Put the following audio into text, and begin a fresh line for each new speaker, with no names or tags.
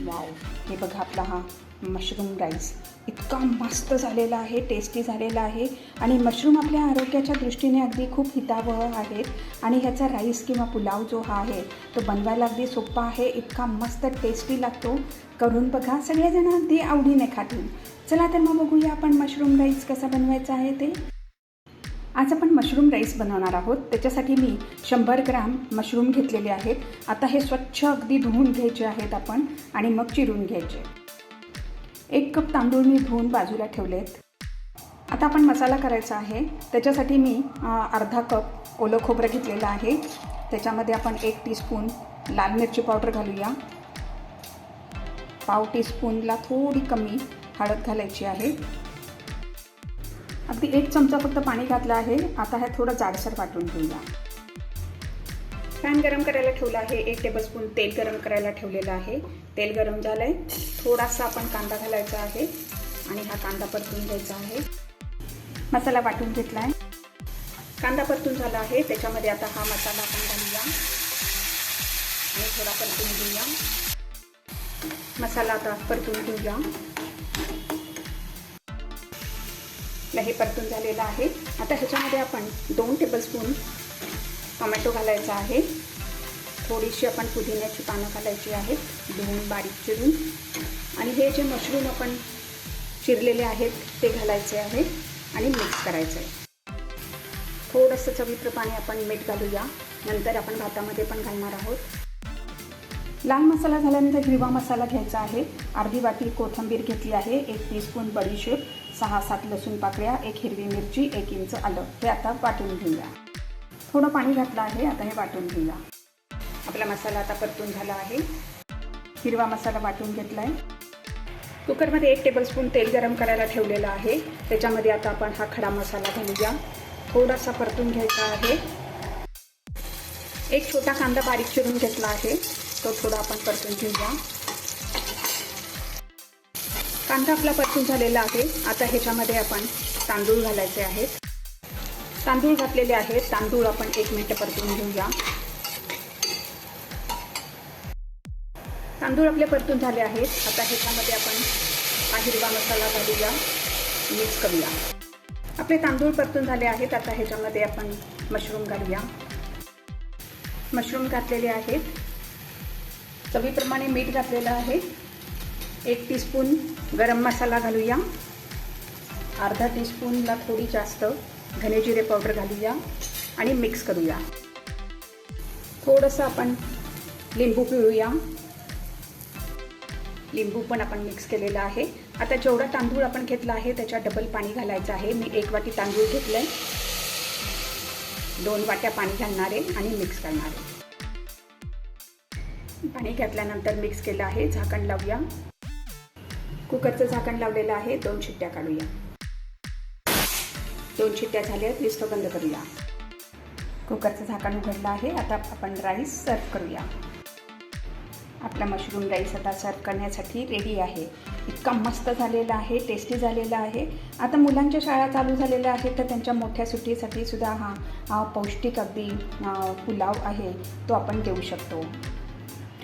Wow हे बघा आपला हा मशरूम राईस इतका मस्त झालेला आहे टेस्टी झालेला आहे. आणि मशरूम आपल्या आरोग्याच्या दृष्टीने अगदी खूप हितावह आहेत. आणि ह्याचा राईस किंवा पुलाव जो हा आहे तो बनवायला अगदी सोपा आहे. इतका मस्त टेस्टी लागतो. करून बघा सगळेजण अगदी आवडीने खातील. चला तर मग बघूया आपण मशरूम राईस कसा बनवायचा आहे ते. आज आपण मशरूम राईस बनवणार आहोत. त्याच्यासाठी मी शंभर ग्राम मशरूम घेतलेले आहेत. आता हे स्वच्छ अगदी धुवून घ्यायचे आहेत आपण आणि मग चिरून घ्यायचे. एक कप तांदूळ मी धुवून बाजूला ठेवलेत. आता आपण मसाला करायचा आहे. त्याच्यासाठी मी अर्धा कप ओलं खोबरं घेतलेलं आहे. त्याच्यामध्ये आपण एक टीस्पून लाल मिरची पावडर घालूया. पाव टीस्पूनला थोडी कमी हळद घालायची आहे. अगदी एक चमचा फक्त पाणी घातलं आहे. आता हे थोडं जाडसर वाटून घेऊया. पॅन गरम करायला ठेवला आहे. एक टेबलस्पून तेल गरम करायला ठेवलेलं आहे. तेल गरम झालं आहे थोडासा आपण कांदा घालायचा आहे आणि हा कांदा परतून घ्यायचा आहे. मसाला वाटून घेतला आहे कांदा परतून झाला आहे. त्याच्यामध्ये आता हा मसाला आपण घालूया. आणि थोडा परतून घेऊया. मसाला आता परतून घेऊया. आपलं हे परतून झालेलं आहे. आता ह्याच्यामध्ये आपण दोन टेबलस्पून टोमॅटो घालायचा आहे. थोडीशी आपण पुदिन्याची पानं घालायची आहेत. धुवून बारीक चिरून. आणि हे जे मशरूम आपण चिरलेले आहेत ते घालायचे आहे आणि मिक्स करायचं आहे. थोडंसं चवित्रपाने आपण मीठ घालूया. नंतर आपण भातामध्ये पण घालणार आहोत. लाल मसाला झाल्यानंतर हिरवा मसाला घ्यायचा आहे. अर्धी वाटी कोथिंबीर घेतली आहे. एक टीस्पून बडीशेप सहा सात लसूण पाकळ्या एक हिरवी मिरची एक इंच आलं. हे आता वाटून घेऊया. थोडं पाणी घातलं आहे. आता हे वाटून घेऊया. आपला मसाला आता परतून झाला आहे. हिरवा मसाला वाटून घेतला आहे कुकरमध्ये एक टेबलस्पून तेल गरम करायला ठेवलेलं आहे. त्याच्यामध्ये आता आपण हा खडा मसाला घालूया. थोडासा परतून घ्यायचा आहे. एक छोटा कांदा बारीक चिरून घेतला आहे. तो थोडा आपण परतून घेऊया. कांदा आपला परतून झालेला आहे. आता ह्याच्यामध्ये आपण तांदूळ घालायचे आहेत. तांदूळ घातलेले आहेत. तांदूळ आपण एक मिनिट परतून घेऊया. तांदूळ आपले परतून झाले आहेत. आता ह्याच्यामध्ये आपण हा हिरवा मसाला घालूया. मिक्स करूया. आपले तांदूळ परतून झाले आहेत. आता ह्याच्यामध्ये आपण मशरूम घालूया. मशरूम घातलेले आहेत. चवीप्रमाणे मीठ घातलेलं आहे. एक टीस्पून गरम मसाला घालूया. अर्धा टीस्पूनला थोडी जास्त घनेजिरे पावडर घालूया आणि मिक्स करूया. थोडंसं आपण लिंबू पिळूया. लिंबू पण आपण मिक्स केलेला आहे. आता जेवढा तांदूळ आपण घेतला आहे त्याच्या डबल पाणी घालायचं आहे. मी एक वाटी तांदूळ घेतलं आहे दोन वाट्या पाणी घालणार आहे आणि मिक्स करणार आहे. पाणी घातल्यानंतर मिक्स केलं आहे. झाकण लावूया. कुकरचं झाकण लावलेलं आहे. दोन शिट्ट्या काढूया. दोन शिट्ट्या झाल्या लिस्ट बंद करूया. कुकरचं झाकण उघडलं आहे. आता आपण राईस सर्व करूया. आपला मशरूम राईस आता सर्व करण्यासाठी रेडी आहे. इतका मस्त झालेला आहे. टेस्टी झालेला आहे. आता मुलांच्या शाळा चालू झालेल्या आहेत तर त्यांच्या मोठ्या सुट्टीसाठी सुद्धा हा पौष्टिक अगदी पुलाव आहे. तो आपण देऊ शकतो.